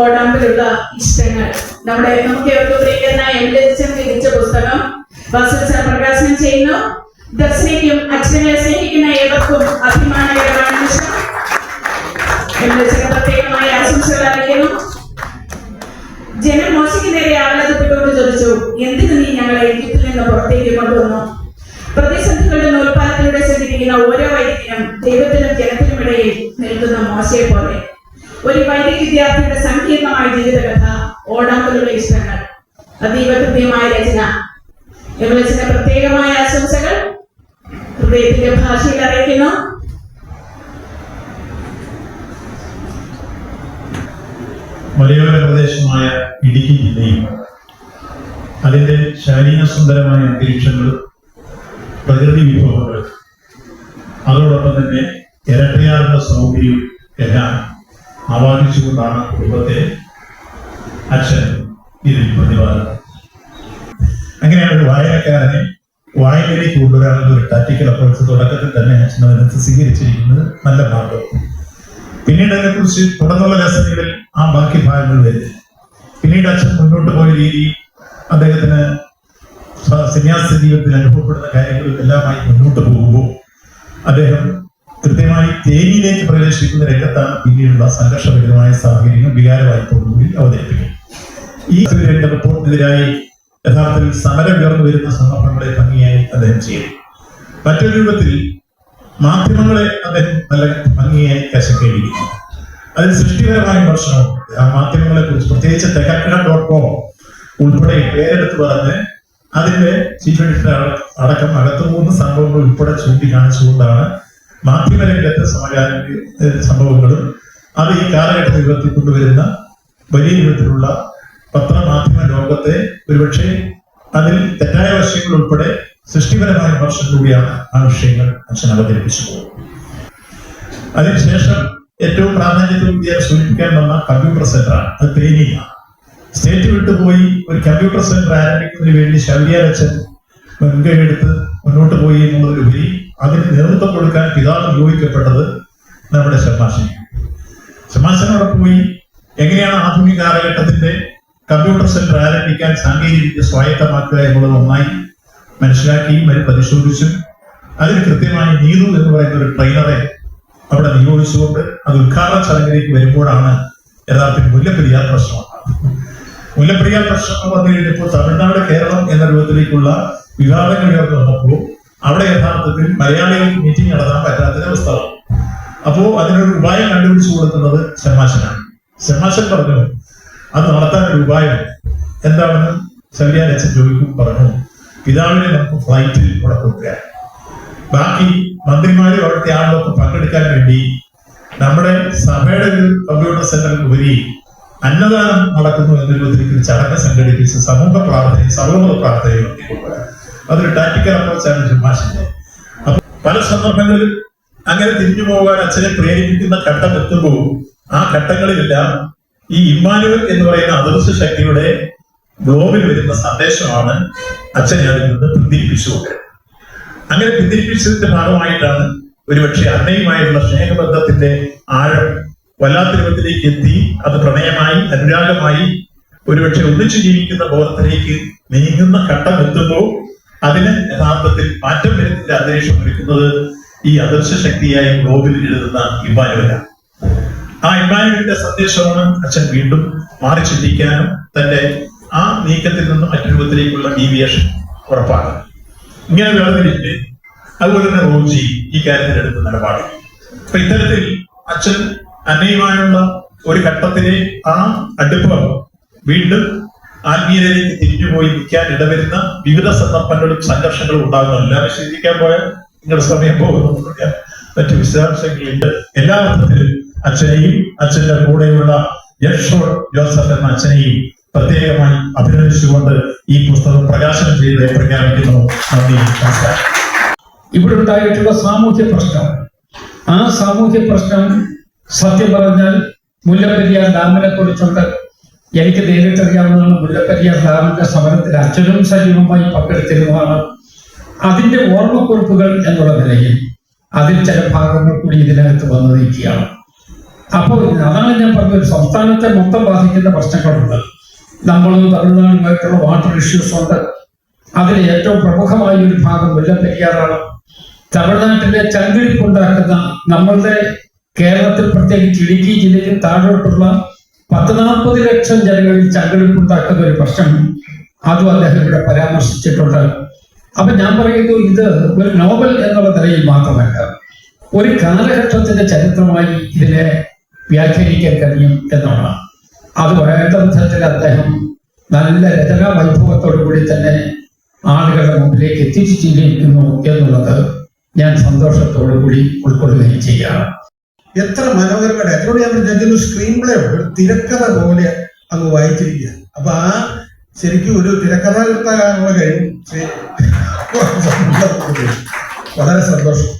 ഓടാമ്പിലുള്ള ഇഷ്ടങ്ങൾ. നമ്മുടെ നമുക്ക് ഏവർക്കും പ്രിയങ്കരനായ എം ലളിതൻ പുസ്തകം സാർ പ്രകാശനം ചെയ്യുന്നു. ദർശനയ്ക്കും അച്ഛനെ സ്നേഹിക്കുന്ന ഏവർക്കും അഭിമാനകരമാണ് പ്രത്യേകമായ ആശംസകൾ അറിയിക്കുന്നു. ജനം മോശയ്ക്ക് നേരെ ആഹ്ലാദപ്പെട്ടുകൊണ്ട് ചോദിച്ചു എന്തിനു നീ ഞങ്ങളെ ഈജിപ്തിൽ നിന്ന് പുറത്തേക്ക് കൊണ്ടുവന്നു? പ്രതിസന്ധികളുടെ നൂൽപ്പാലത്തിലൂടെ സഞ്ചരിക്കുന്ന ഓരോ വൈദികനും ദൈവത്തിനും ജനത്തിനും ഇടയിൽ നിൽക്കുന്ന മോശയെ പോലെ ഒരു വൈദിക വിദ്യാർത്ഥിയുടെ സങ്കീർണമായ ജീവിതകഥ ഓടാമ്പലുള്ള ഇഷ്ടങ്ങൾ അതീവ കൃത്യമായ രചന എവലച്ചന്റെ പ്രത്യേകമായ ആശംസകൾ ഹൃദയത്തിന്റെ ഭാഷയിൽ അറിയിക്കുന്നു. മലയോര പ്രദേശമായ ഇടുക്കി ജില്ലയിൽ അതിന്റെ ശാരീരിക സുന്ദരമായ അന്തരീക്ഷങ്ങളും പ്രകൃതി വിഭവങ്ങൾ അതോടൊപ്പം തന്നെ ഇരട്ടയാറുള്ള സൗകര്യവും എല്ലാം ആവാഹിച്ചുകൊണ്ടാണ് കുടുംബത്തെ അച്ഛൻ ഇതിൽ പ്രതിപാദനം അങ്ങനെയാണ് ഒരു വായനക്കാരനെ വായനയിലേക്ക് കൊണ്ടുവരാനുള്ള ഒരു ടാക്ടിക്കൽ അപ്രോച്ച് തുടക്കത്തിൽ തന്നെ അച്ഛൻ അതിനകത്ത് സ്വീകരിച്ചിരിക്കുന്നത് നല്ല ഭാഗം. പിന്നീട് അതിനെക്കുറിച്ച് തുടർന്നുള്ള ലെസനുകളിൽ ആ ബാക്കി ഭാഗങ്ങൾ വരുന്നത് പിന്നീട് അച്ഛൻ മുന്നോട്ട് പോയ രീതി അദ്ദേഹത്തിന് സന്യാസ ജീവിതത്തിൽ അനുഭവപ്പെടുന്ന കാര്യങ്ങളും എല്ലാമായി മുന്നോട്ട് പോകുമ്പോൾ അദ്ദേഹം കൃത്യമായി തേനിയിലേക്ക് പ്രവേശിക്കുന്ന രംഗത്താണ് പിന്നീടുള്ള സംഘർഷപരമായ സാഹചര്യങ്ങൾ വികാരവായ്പോടുകൂടി അവതരിപ്പിക്കും ഈ രംഗ റിപ്പോർട്ടിനെതിരായി യഥാർത്ഥത്തിൽ സമരം ഉയർന്നു വരുന്ന സന്ദർഭങ്ങളെ ഭംഗിയായി അദ്ദേഹം ചെയ്യും മറ്റൊരു രൂപത്തിൽ മാധ്യമങ്ങളെ അദ്ദേഹം നല്ല ഭംഗിയായി കശക്കേണ്ടിയിരിക്കുന്നു. അതിൽ സൃഷ്ടിപരമായ പ്രശ്നവും ആ മാധ്യമങ്ങളെ കുറിച്ച് പ്രത്യേകിച്ച് തെക്കക്കട ഡോട്ട് കോം ഉൾപ്പെടെ പേരെടുത്ത് പറഞ്ഞ് അതിന്റെ ചീഫ് എഡിറ്റർ അടക്കം അകത്തു മൂന്ന് സംഭവങ്ങൾ ഉൾപ്പെടെ ചൂണ്ടിക്കാണിച്ചുകൊണ്ടാണ് മാധ്യമരംഗത്തെ സമകാല സംഭവങ്ങളും അത് ഈ കാലഘട്ടത്തിൽ ഉയർത്തിക്കൊണ്ടുവരുന്ന വലിയ വിധത്തിലുള്ള പത്രമാധ്യമ ലോകത്തെ ഒരുപക്ഷെ അതിൽ തെറ്റായ വശങ്ങൾ ഉൾപ്പെടെ സൃഷ്ടിപരമായ വിമർശനത്തിലൂടെയാണ് ആ വിഷയങ്ങൾ അച്ഛൻ അവതരിപ്പിച്ചു പോകുന്നത് അതിനുശേഷം ഏറ്റവും പ്രാധാന്യത്തോടെ സൂചിപ്പിക്കാൻ വന്ന കമ്പ്യൂട്ടർ സെന്ററാണ്. അത് തേനിയില്ല സ്റ്റേറ്റ് വിട്ടുപോയി ഒരു കമ്പ്യൂട്ടർ സെന്റർ ആരംഭിക്കുന്നതിന് വേണ്ടി ശൗര്യാലച്ചൻ മുൻകൈ എടുത്ത് മുന്നോട്ട് പോയി എന്നുള്ളതിലുപരി അതിന് നേതൃത്വം കൊടുക്കാൻ പിതാവ് നിയോഗിക്കപ്പെട്ടത് നമ്മുടെ ശർമാശൻ ശർമാശനോടെ പോയി. എങ്ങനെയാണ് ആധുനിക കാലഘട്ടത്തിന്റെ കമ്പ്യൂട്ടർ സെന്റർ ആരംഭിക്കാൻ സാങ്കേതിക സ്വായത്തമാക്കുക എന്നുള്ളത് ഒന്നായി മനസ്സിലാക്കിയും അവർ പരിശോധിച്ചും അതിന് കൃത്യമായി നീതു എന്ന് പറയുന്ന ഒരു ട്രെയിനറെ അവിടെ നിയോഗിച്ചുകൊണ്ട് അത് ഉദ്ഘാടന ചടങ്ങിലേക്ക് വരുമ്പോഴാണ് യഥാർത്ഥത്തിൽ മുല്ലപ്പെരിയാർ പ്രശ്നം മുല്ലപ്പെരിയാർ പ്രശ്നം വന്നു കഴിഞ്ഞപ്പോൾ തമിഴ്നാട് കേരളം എന്ന രൂപത്തിലേക്കുള്ള ഉയർന്നു വന്നപ്പോൾ അവിടെ യഥാർത്ഥത്തിൽ മലയാളികൾക്ക് മീറ്റിംഗ് നടത്താൻ പറ്റാത്തൊരവസ്ഥ വന്നു അപ്പോ അതിനൊരു ഉപായം കണ്ടുപിടിച്ചു കൊടുക്കുന്നത് ഷമാശനാണ് ഷമാശൻ പറഞ്ഞു അത് നടത്താൻ ഒരു ഉപായം. എന്താണെന്ന് ശല്യാൻ അച്ഛൻ ചോദിക്കും പറഞ്ഞു പിതാവിനെ നമുക്ക് ഫ്ലൈറ്റിൽ ഇവിടെ കൊണ്ടുവരാം. ബാക്കി മന്ത്രിമാരും അവിടുത്തെ ആളുകളൊക്കെ പങ്കെടുക്കാൻ വേണ്ടി നമ്മുടെ സഭയുടെ ഒരു കമ്പ്യൂട്ടർ സെന്ററിന് ഉപരി അന്നദാനം നടക്കുന്നു എന്ന രൂപത്തിലേക്ക് ചടങ്ങ് സംഘടിപ്പിച്ച് സമൂഹ പ്രാർത്ഥനയും സർവമത പ്രാർത്ഥനയും നടത്തിക്കൊണ്ടുവരാം. അതൊരു ടാക്ടിക്കൽ അപ്രോച്ചാണ് ജുമാഷിന്റെ അപ്പൊ പല സന്ദർഭങ്ങളിൽ അങ്ങനെ തിരിഞ്ഞു പോകാൻ അച്ഛനെ പ്രേരിപ്പിക്കുന്ന ഘട്ടം എത്തുമ്പോൾ ആ ഘട്ടങ്ങളിലെല്ലാം ഈ ഇമ്മാനുവൽ എന്ന് പറയുന്ന അദൃശ്യ ശക്തിയുടെ ഗ്ലോബിൽ വരുന്ന സന്ദേശമാണ് അച്ഛനെ അതിൽ നിന്ന് പിന്തിരിപ്പിച്ചുകൊണ്ട് അങ്ങനെ പിന്തിരിപ്പിച്ചതിന്റെ ഭാഗമായിട്ടാണ് ഒരുപക്ഷെ അന്നയുമായുള്ള സ്നേഹബന്ധത്തിന്റെ ആഴം വല്ലാത്ത രൂപത്തിലേക്ക് എത്തി. അത് പ്രണയമായി അനുരാഗമായി ഒരുപക്ഷെ ഒന്നിച്ചു ജീവിക്കുന്ന ബോധത്തിലേക്ക് നീങ്ങുന്ന ഘട്ടം എത്തുമ്പോൾ അതിന് യഥാർത്ഥത്തിൽ മാറ്റം വരുന്നതിന്റെ അന്തരീക്ഷം ഒരുക്കുന്നത് ഈ അദർശ ശക്തിയായി ഗ്ലോബിൽ എഴുതുന്ന ഇമ്മാനുവലാണ് ആ ഇമ്മാനുവലിന്റെ സന്ദേശമാണ് അച്ഛൻ വീണ്ടും മാറി ചിന്തിക്കാനും തന്റെ ആ നീക്കത്തിൽ നിന്നും മറ്റൊരുപത്തിലേക്കുള്ള ഡീവിയേഷൻ ഉറപ്പാണ്. ഇങ്ങനെ വേർതിരിച്ച് അതുപോലെ തന്നെ റോജി ഈ കാര്യത്തിൽ എടുത്ത നിലപാട്. അപ്പൊ ഇത്തരത്തിൽ അച്ഛൻ അന്നയുമായുള്ള ഒരു ഘട്ടത്തിലെ ആ അടുപ്പം വീണ്ടും ആത്മീയതയിലേക്ക് തിരിഞ്ഞുപോയി നിൽക്കാൻ ഇടവരുന്ന വിവിധ സന്ദർഭങ്ങളും സംഘർഷങ്ങളും ഉണ്ടാകുന്നു. എല്ലാവരും ശ്രദ്ധിക്കാൻ പോയാൽ നിങ്ങളുടെ സമയം പോകുന്നു. മറ്റു വിശദാംശങ്ങളില്ല എല്ലാ അർത്ഥത്തിലും അച്ഛനെയും അച്ഛന്റെ കൂടെയുള്ള യക്ഷോർ ജോസഫ് എന്ന അച്ഛനെയും പ്രത്യേകമായി അഭിനന്ദിച്ചുകൊണ്ട് ഈ പുസ്തകം പ്രകാശനം ചെയ്ത് പ്രഖ്യാപിക്കുന്നു. നന്ദി. നമസ്കാരം. ഇവിടെ ഉണ്ടായിട്ടുള്ള സാമൂഹ്യ പ്രശ്നം. ആ സാമൂഹ്യ പ്രശ്നം സത്യം പറഞ്ഞാൽ മുല്ലപ്പെരിയാർ ഡാമിനെ കുറിച്ചുണ്ട്. എനിക്ക് നേരിട്ടറിയാവുന്നതാണ് മുല്ലപ്പെരിയാർ ഡാമിന്റെ സമരത്തിൽ അച്ഛനും സജീവമായി പങ്കെടുത്തിരുന്നതാണ്. അതിന്റെ ഓർമ്മക്കുറിപ്പുകൾ എന്നുള്ള നിലയിൽ അതിൽ ചില ഭാഗങ്ങൾ കൂടി ഇതിനകത്ത് വന്നിരിക്കുകയാണ് അപ്പോൾ അതാണ് ഞാൻ പറഞ്ഞത് സംസ്ഥാനത്തെ മൊത്തം ബാധിക്കുന്ന പ്രശ്നങ്ങളുണ്ട്. നമ്മളും തമിഴ്നാടുമായിട്ടുള്ള വാട്ടർ ഇഷ്യൂസ് ഉണ്ട്. അതിൽ ഏറ്റവും പ്രമുഖമായ ഒരു ഭാഗം മുല്ലപ്പെരിയാറാണ്. തമിഴ്നാട്ടിലെ ചങ്കിടിപ്പുണ്ടാക്കുന്ന നമ്മളുടെ കേരളത്തിൽ പ്രത്യേകിച്ച് ഇടുക്കി ജില്ലയിൽ താഴോട്ടുള്ള പത്ത് നാൽപ്പത് ലക്ഷം ജനങ്ങളിൽ ചങ്കിടിപ്പുണ്ടാക്കുന്ന ഒരു പ്രശ്നം അതും അദ്ദേഹം ഇവിടെ പരാമർശിച്ചിട്ടുണ്ട്. അപ്പൊ ഞാൻ പറയുന്നു ഇത് ഒരു നോവൽ എന്നുള്ള നിലയിൽ മാത്രമല്ല ഒരു കാലഘട്ടത്തിന്റെ ചരിത്രമായി ഇതിനെ വ്യാഖ്യാനിക്കാൻ കഴിയും എന്നുള്ളതാണ്. അത് വേണ്ട വിധത്തിൽ അദ്ദേഹം നല്ല രചനാ വൈഭവത്തോടു കൂടി തന്നെ ആളുകളുടെ മുമ്പിലേക്ക് എത്തിച്ചിരിക്കുന്നു എന്നുള്ളത് ഞാൻ സന്തോഷത്തോടു കൂടി ഉൾക്കൊള്ളുകയും ചെയ്യുകയാണ്. എത്ര മനോഹരമായിട്ട് എത്രയോട് ഞാൻ പറഞ്ഞു "ഇതൊരു സ്ക്രീൻ പ്ലേ ഒരു തിരക്കഥ പോലെ അങ്ങ് വായിച്ചിരിക്കുക. അപ്പൊ ആ ശരിക്കും ഒരു തിരക്കഥാകൃത്താകാനുള്ള കഴിവ് വളരെ സന്തോഷം.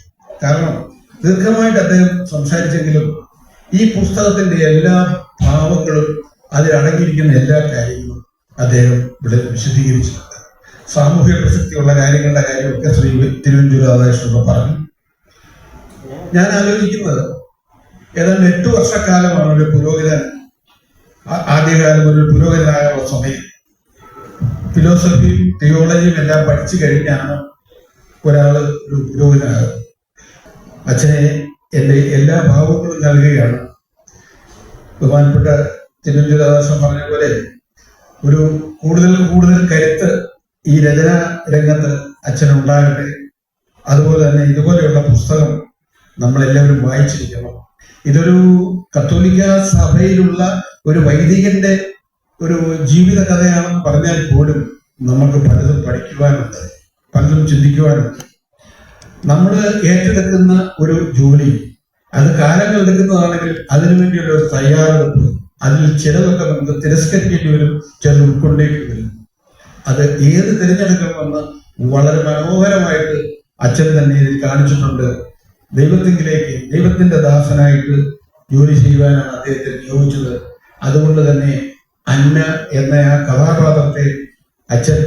കാരണം ദീർഘമായിട്ട് അദ്ദേഹം സംസാരിച്ചെങ്കിലും ഈ പുസ്തകത്തിന്റെ എല്ലാ ഭാവങ്ങളും അതിലടങ്ങിയിരിക്കുന്ന എല്ലാ കാര്യങ്ങളും അദ്ദേഹം ഇവിടെ വിശദീകരിച്ചിട്ടുണ്ട്. സാമൂഹ്യ പ്രസക്തിയുള്ള കാര്യങ്ങളുടെ കാര്യമൊക്കെ ശ്രീ തിരുവഞ്ചൂർ രാധാകൃഷ്ണൻ പറഞ്ഞു. ഞാൻ ആലോചിക്കുന്നത് ഏതാണ്ട് എട്ട് വർഷക്കാലമാണ് ഒരു പുരോഹിതൻ ആദ്യകാലം ഒരു പുരോഹിതനായ സമയം. ഫിലോസഫിയും തിയോളജിയും എല്ലാം പഠിച്ചു കഴിഞ്ഞാണ് ഒരാൾ ഒരു പുരോഹിതനാകുന്നത് അച്ഛനെ എന്റെ എല്ലാ ഭാവങ്ങളും നൽകുകയാണ്. ബഹുമാനപ്പെട്ട തിരുവനന്തപുരം പറഞ്ഞ പോലെ ഒരു കൂടുതൽ കൂടുതൽ കരുത്ത് ഈ രചനാ രംഗത്ത് അച്ഛനുണ്ടാകട്ടെ. അതുപോലെ തന്നെ ഇതുപോലെയുള്ള പുസ്തകം നമ്മളെല്ലാവരും വായിച്ചിരിക്കണം. ഇതൊരു കത്തോലിക്ക സഭയിലുള്ള ഒരു വൈദികന്റെ ഒരു ജീവിത കഥയാണെന്ന് പറഞ്ഞാൽ പോലും നമുക്ക് പലതും പഠിക്കുവാനുണ്ട് പലതും ചിന്തിക്കുവാനുണ്ട്. നമ്മൾ ഏറ്റെടുക്കുന്ന ഒരു ജോലി അത് കാലങ്ങൾ എടുക്കുന്നതാണെങ്കിൽ അതിനു വേണ്ടിയുള്ള ഒരു തയ്യാറെടുപ്പ് അതിൽ ചിലതൊക്കെ നമുക്ക് തിരസ്കരിക്കേണ്ടി വരും ചിലത് ഉൾക്കൊണ്ടേണ്ടി വരും അത് ഏത് തിരഞ്ഞെടുക്കണമെന്ന് വളരെ മനോഹരമായിട്ട് അച്ഛൻ തന്നെ ഇതിൽ കാണിച്ചിട്ടുണ്ട്. ദൈവത്തിങ്കിലേക്ക് ദൈവത്തിന്റെ ദാസനായിട്ട് ജോലി ചെയ്യുവാനാണ് അദ്ദേഹത്തെ നിയോഗിച്ചത്. അതുകൊണ്ട് തന്നെ അന്ന എന്ന ആ കഥാപാത്രത്തെ അച്ഛൻ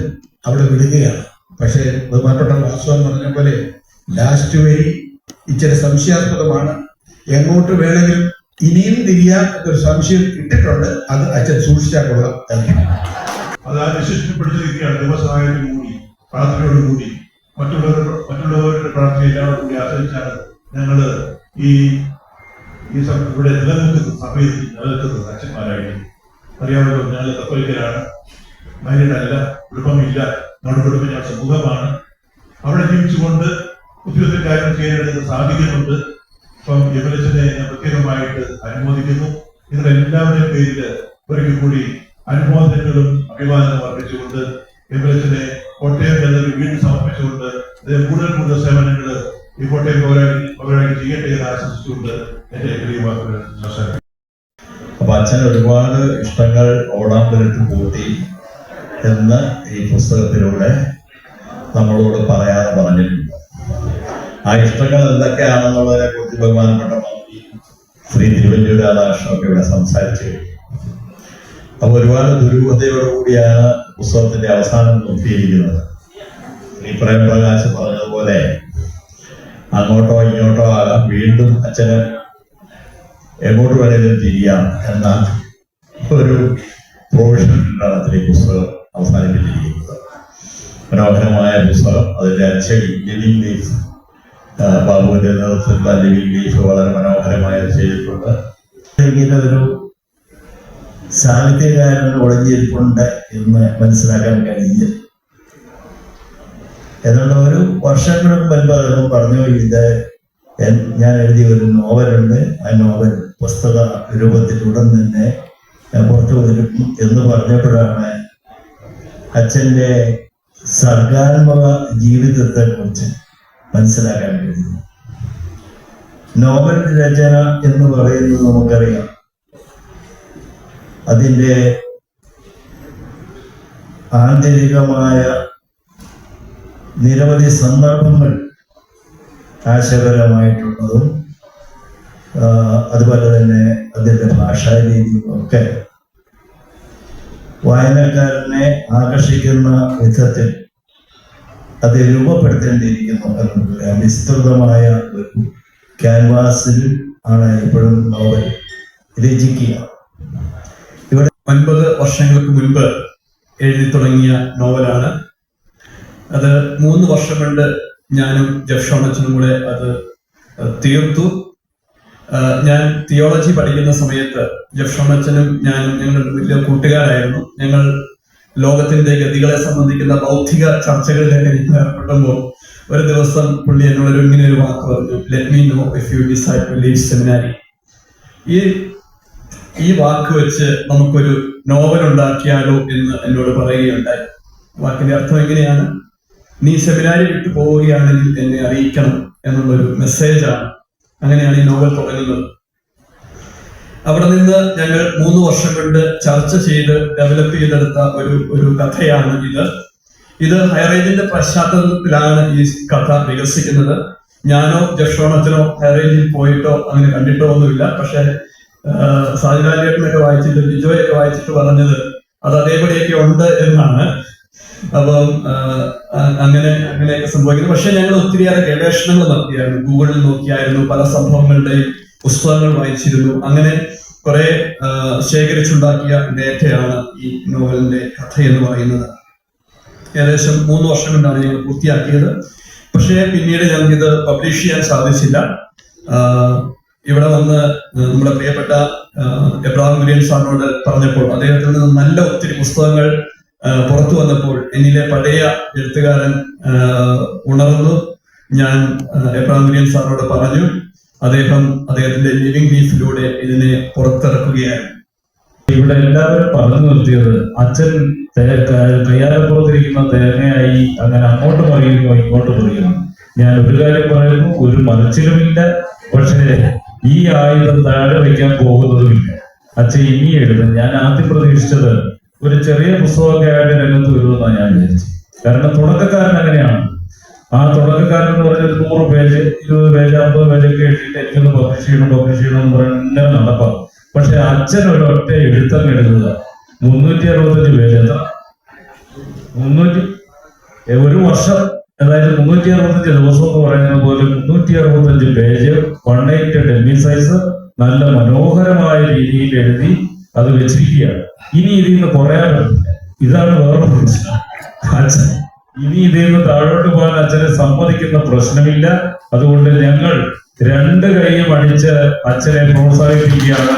അവിടെ വിടുകയാണ്. പക്ഷേ ബഹുമാനപ്പെട്ട വാസ്തവം പറഞ്ഞ പോലെ ലാസ്റ്റ് വരി ഇച്ചിരി സംശയാസ്പദമാണ്. എങ്ങോട്ട് വേണമെങ്കിലും ഇനിയും തിരിയാം എന്നൊരു സംശയം ഇട്ടിട്ടുണ്ട്. അത് അച്ഛൻ സൂക്ഷിച്ചാൽ കൊള്ളാം. അത് ആ ദിവസമായിട്ട് കൂടി പ്രാർത്ഥനയോട് കൂടി. മറ്റുള്ളവരുടെ മറ്റുള്ളവരുടെ പ്രാർത്ഥന എല്ലാവരും കൂടി ആശ്രയിച്ചാണ് ഞങ്ങൾ ഈ ഈ ഇവിടെ നിലനിൽക്കുന്നത് സഭയിൽ നിലനിൽക്കുന്നത് അച്ഛന്മാരായിട്ട്. അറിയാമല്ലോ ഞങ്ങൾ കത്തോലിക്കരാണ്. മൈനഡല്ല കുടുംബമില്ല. നമ്മുടെ ഞങ്ങൾ സമൂഹമാണ്. അവിടെ ജീവിച്ചുകൊണ്ട് ഒത്തിരി കാര്യം ചെയ്യാനായിട്ട് സാധിക്കുന്നുണ്ട് അപ്പം യമലച്ചനെ ഞാൻ പ്രത്യേകമായിട്ട് അനുമോദിക്കുന്നു. നിങ്ങളുടെ എല്ലാവരുടെയും പേരിൽ ഒരിക്കൽ കൂടി അനുമോദനങ്ങളും അഭിവാദനവും അർപ്പിച്ചുകൊണ്ട് യമലച്ചനെ കോട്ടയം എന്നൊരു വീട് സമർപ്പിച്ചുകൊണ്ട് കൂടുതൽ കൂടുതൽ സേവനങ്ങൾ ഈ കോട്ടയം അവരായി ചെയ്യട്ടെ എന്ന് ആശംസിച്ചുകൊണ്ട് എന്റെ പ്രിയ. അപ്പൊ അച്ഛൻ ഒരുപാട് ഇഷ്ടങ്ങൾ ഓടാൻ വരട്ട് കൂട്ടി എന്ന് ഈ പുസ്തകത്തിലൂടെ നമ്മളോട് പറയാതെ പറഞ്ഞിട്ടുണ്ട്. ആ ഇഷ്ടങ്ങൾ എന്തൊക്കെയാണെന്നുള്ളതിനെ കുറിച്ച് ബഹുമാനപ്പെട്ട മന്ത്രി ശ്രീ തിരുവല്ലൂർ രാധാകൃഷ്ണൻ ഒക്കെ ഇവിടെ സംസാരിച്ചു. അപ്പൊ ഒരുപാട് ദുരൂഹതയോടുകൂടിയാണ് പുസ്തകത്തിന്റെ അവസാനം നിർത്തിയിരിക്കുന്നത് ശ്രീ പ്രേംപ്രകാശ് പറഞ്ഞതുപോലെ അങ്ങോട്ടോ ഇങ്ങോട്ടോ ആകാം. വീണ്ടും അച്ഛന് എങ്ങോട്ട് വേണേലും തിരിയാം എന്ന ഒരു പ്രൊവിഷനിലാണ് അതിൽ ഈ പുസ്തകം അവസാനിപ്പിച്ചിരിക്കുന്നത്. മനോഹരമായ പുസ്തകം. അതിന്റെ അച്ഛൻ ലിവിംഗ് ലീഫ് ബാബുവിന്റെ നേതൃത്വത്തിൽ ലിവിംഗ് ലീഫ് വളരെ മനോഹരമായി ചെയ്തിട്ടുണ്ട് ഒരു സാഹിത്യകാരൻ ഒളിഞ്ഞിരിപ്പുണ്ട് എന്ന് മനസ്സിലാക്കാൻ കഴിഞ്ഞു ഏതാണ്ട് ഒരു വർഷങ്ങൾക്ക് മുൻപ് അദ്ദേഹം പറഞ്ഞു ഇത് ഞാൻ എഴുതിയ ഒരു നോവലുണ്ട്. ആ നോവൽ പുസ്തക രൂപത്തിൽ ഉടൻ തന്നെ പുറത്തു വരും എന്ന് പറഞ്ഞപ്പോഴാണ് അച്ഛന്റെ സർഗാത്മക ജീവിതത്തെ കുറിച്ച് മനസ്സിലാക്കാൻ കഴിയുന്നത്. നോവൽ രചന എന്ന് പറയുന്നത് നമുക്കറിയാം. അതിന്റെ ആന്തരികമായ നിരവധി സന്ദർഭങ്ങൾ ആശയപരമായിട്ടുള്ളതും അതുപോലെ തന്നെ അതിന്റെ ഭാഷാരീതിയും ഒക്കെ വായനക്കാരനെ ആകർഷിക്കുന്ന വിധത്തിൽ അത് രൂപപ്പെടുത്തേണ്ടിയിരിക്കുന്നു എന്നുള്ളത് വിസ്തൃതമായ ഒരു ക്യാൻവാസിൽ ആണ് ഇപ്പോഴും നോവൽ രചിക്കുക. ഇവിടെ ഒൻപത് വർഷങ്ങൾക്ക് മുൻപ് എഴുതി തുടങ്ങിയ നോവലാണ് അത് മൂന്ന് വർഷം കൊണ്ട് ഞാനും ജഫ്ഷോണച്ചനും കൂടെ അത് തീർത്തു. ഞാൻ തിയോളജി പഠിക്കുന്ന സമയത്ത് ജഫ്ഷോണച്ചനും ഞാനും ഞങ്ങൾ വലിയ കൂട്ടുകാരായിരുന്നു. ഞങ്ങൾ ലോകത്തിന്റെ ഗതികളെ സംബന്ധിക്കുന്ന ബൗദ്ധിക ചർച്ചകളിലൊക്കെ ഏർപ്പെടുമ്പോൾ ഒരു ദിവസം പുള്ളി എന്നോട് ഒരു ഇങ്ങനെ ഒരു വാക്ക് പറഞ്ഞു let me know if you decide to leave seminary ഈ ഈ വാക്ക് വെച്ച് നമുക്കൊരു നോവൽ ഉണ്ടാക്കിയാലോ എന്ന് എന്നോട് പറയുകയുണ്ടായി. വാക്കിന്റെ അർത്ഥം എങ്ങനെയാണ്? നീ സെമിനാരി വിട്ടു പോവുകയാണെങ്കിൽ എന്നെ അറിയിക്കണം എന്നുള്ളൊരു മെസ്സേജാണ് അങ്ങനെയാണ് ഈ നോവൽ തുടങ്ങുന്നത്. അവിടെ നിന്ന് ഞങ്ങൾ മൂന്ന് വർഷം കൊണ്ട് ചർച്ച ചെയ്ത് ഡെവലപ്പ് ചെയ്തെടുത്ത ഒരു ഒരു കഥയാണ് ഇത്. ഇത് ഹൈറേഞ്ചിന്റെ പശ്ചാത്തലത്തിലാണ് ഈ കഥ വികസിക്കുന്നത്. ഞാനോ ജഷോണത്തിനോ ഹൈറേഞ്ചിൽ പോയിട്ടോ അങ്ങനെ കണ്ടിട്ടോ ഒന്നുമില്ല. പക്ഷെ സാജുലാലിയേട്ടനൊക്കെ വായിച്ചിട്ട് ബിജോയൊക്കെ വായിച്ചിട്ട് പറഞ്ഞത് അത് അതേപടിയൊക്കെ ഉണ്ട് എന്നാണ്. അപ്പം അങ്ങനെ അങ്ങനെയൊക്കെ സംഭവിക്കുന്നു. പക്ഷെ ഞങ്ങൾ ഒത്തിരിയേറെ ഗവേഷണങ്ങൾ നടത്തിയായിരുന്നു. ഗൂഗിളിൽ നോക്കിയായിരുന്നു പല സംഭവങ്ങളുടെയും പുസ്തകങ്ങൾ വായിച്ചിരുന്നു. അങ്ങനെ കുറെ ശേഖരിച്ചുണ്ടാക്കിയ ഡേറ്റയാണ് ഈ നോവലിന്റെ കഥ എന്ന് പറയുന്നത്. ഏകദേശം മൂന്ന് വർഷം കൊണ്ടാണ് ഞങ്ങൾ പൂർത്തിയാക്കിയത്. പക്ഷേ പിന്നീട് ഞങ്ങൾക്ക് ഇത് പബ്ലിഷ് ചെയ്യാൻ സാധിച്ചില്ല. ഇവിടെ വന്ന് നമ്മുടെ പ്രിയപ്പെട്ട എബ്രാഹിം കുര്യൻ സാറിനോട് പറഞ്ഞപ്പോൾ അദ്ദേഹത്തിൽ നിന്ന് നല്ല ഒത്തിരി പുസ്തകങ്ങൾ പുറത്തു വന്നപ്പോൾ എന്നിലെ പഴയ എഴുത്തുകാരൻ ഉണർന്നു. ഞാൻ കുര്യൻ സാറിനോട് പറഞ്ഞു അദ്ദേഹം അദ്ദേഹത്തിന്റെ ലിവിംഗ് ലീഫിലൂടെ ഇതിനെ പുറത്തിറക്കുകയായിരുന്നു. ഇവിടെ എല്ലാവരും പറഞ്ഞു നിർത്തിയത് അച്ഛൻ കയ്യാലപ്പുറത്തിരിക്കുന്ന തേങ്ങയായി അങ്ങനെ അങ്ങോട്ട് പറയുമ്പോൾ ഇങ്ങോട്ട് പറയുന്നു ഞാൻ ഒരു കാര്യം പറയുന്നു ഒരു മറിച്ചിലുമില്ല പക്ഷേ ഈ ആയുധം താഴെ വയ്ക്കാൻ പോകുന്നതുമില്ല. അച്ഛൻ ഇനി എഴുതും ഞാൻ ആദ്യം പ്രതീക്ഷിച്ചത് ഒരു ചെറിയ പുസ്തകമൊക്കെ ആയിട്ട് രംഗത്ത് വരുമെന്നാണ് ഞാൻ വിചാരിച്ചത്. കാരണം തുടക്കക്കാരൻ അങ്ങനെയാണ്. ആ തുടക്കക്കാരൻ എന്ന് പറഞ്ഞ നൂറ് പേജ് ഇരുപത് പേജ് അമ്പത് പേജൊക്കെ എഴുതിയിട്ട് എനിക്കൊന്ന് പബ്ലിഷ് ചെയ്യണം പബ്ലിഷ് ചെയ്യണം എന്ന് പറയുന്നത് ഇങ്ങനെ നടപ്പാ. പക്ഷെ അച്ഛൻ ഒരു ഒറ്റ എഴുത്തങ്ങ് എഴുതുക മുന്നൂറ്റി അറുപത്തഞ്ച് പേജ് എത്ര? മുന്നൂറ്റി ഒരു വർഷം. അതായത് മുന്നൂറ്റി അറുപത്തഞ്ച് ദിവസം എന്ന് പറയുന്നത് പോലെ മുന്നൂറ്റി അറുപത്തഞ്ച് page one eight demy size നല്ല മനോഹരമായ രീതിയിൽ എഴുതി അത് വെച്ചിരിക്കുക ഇനി ഇതിൽ നിന്ന് കുറയാൻ ഇതാണ് വേറെ അച്ഛൻ ഇനി ഇതിൽ നിന്ന് താഴോട്ട് പോകാൻ അച്ഛനെ സമ്മതിക്കുന്ന പ്രശ്നമില്ല. അതുകൊണ്ട് ഞങ്ങൾ രണ്ട് കൈയും അടിച്ച് അച്ഛനെ പ്രോത്സാഹിപ്പിക്കുകയാണ്.